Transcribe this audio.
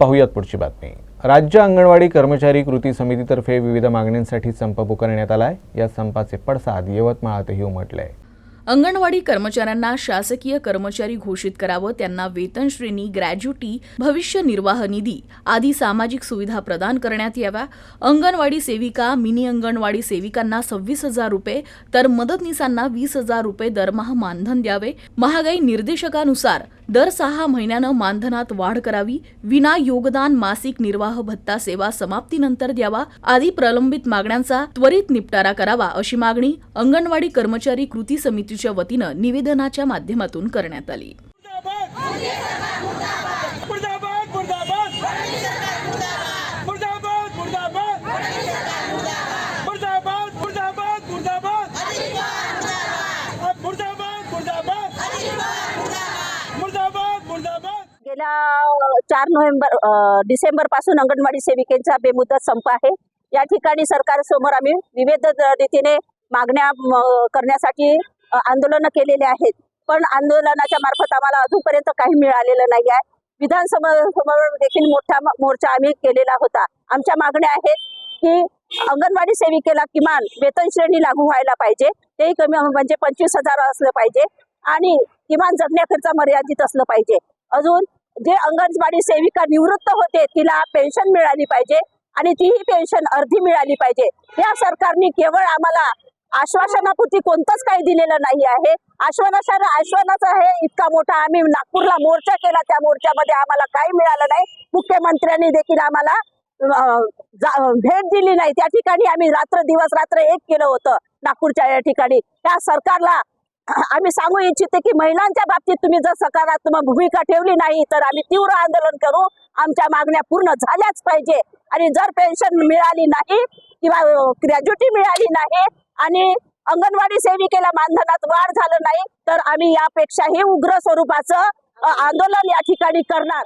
पाहूयात पुढची बातमी. राज्य अंगणवाडी कर्मचारी कृती समितीतर्फे विविध मागण्यांसाठी संप पुकारण्यात आलाय. या संपाचे पडसाद यवतमाळातही उमटले. अंगणवाडी कर्मचाऱ्यांना शासकीय कर्मचारी घोषित करावं त्यांना वेतन श्रेणी ग्रॅज्युटी भविष्य निर्वाह निधी आदी सामाजिक सुविधा प्रदान करण्यात याव्या. अंगणवाडी सेविका मिनी अंगणवाडी सेविकांना सव्वीस हजार रुपये तर मदतनीसांना वीस हजार रुपये दरमहा मानधन द्यावे. महागाई निर्देशकानुसार दर सहा महिन्यानं मानधनात वाढ करावी. विना योगदान मासिक निर्वाह भत्ता सेवा समाप्तीनंतर द्यावा. आदी प्रलंबित मागण्यांचा त्वरित निपटारा करावा अशी मागणी अंगणवाडी कर्मचारी कृती समिती समितीच्या वतीनं निवेदनाच्या माध्यमातून करण्यात आली. गेल्या चार नोव्हेंबर डिसेंबरपासून अंगणवाडी सेविकेचा बेमुदत संप आहे. या ठिकाणी सरकारसमोर आम्ही विविध रीतीने मागण्या करण्यासाठी आंदोलन केलेले आहेत. पण आंदोलनाच्या मार्फत आम्हाला अजूनपर्यंत काही मिळालेलं नाही आहे विधानसभा समोर देखील मोठा मोर्चा आम्ही केलेला होता. आमच्या मागण्या आहेत की अंगणवाडी सेविकेला किमान वेतन श्रेणी लागू व्हायला पाहिजे. तेही कमी म्हणजे पंचवीस हजार असलं पाहिजे. आणि किमान जगण्याकरता मर्यादित असलं पाहिजे. अजून जे अंगणवाडी सेविका निवृत्त होते तिला पेन्शन मिळाली पाहिजे आणि तीही पेन्शन अर्धी मिळाली पाहिजे. या सरकारने केवळ आम्हाला आश्वासनापुरती कोणतंच काही दिलेलं नाही आहे. आश्वासन आश्वासनाचा आहे इतका मोठा आम्ही नागपूरला मोर्चा केला. त्या मोर्चामध्ये आम्हाला काही मिळालं नाही. मुख्यमंत्र्यांनी देखील आम्हाला भेट दिली नाही. त्या ठिकाणी आम्ही रात्र दिवस रात्र एक केलं होतं नागपूरच्या या ठिकाणी. त्या सरकारला आम्ही सांगू इच्छिते की महिलांच्या बाबतीत तुम्ही जर सकारात्मक भूमिका ठेवली नाही तर आम्ही तीव्र आंदोलन करू. आमच्या मागण्या पूर्ण झाल्याच पाहिजे. आणि जर पेन्शन मिळाली नाही किंवा ग्रॅज्युटी मिळाली नाही आणि अंगणवाडी सेविकेला मानधनात वाढ झालं नाही तर आम्ही यापेक्षाही उग्र स्वरूपाचं आंदोलन या ठिकाणी करणार.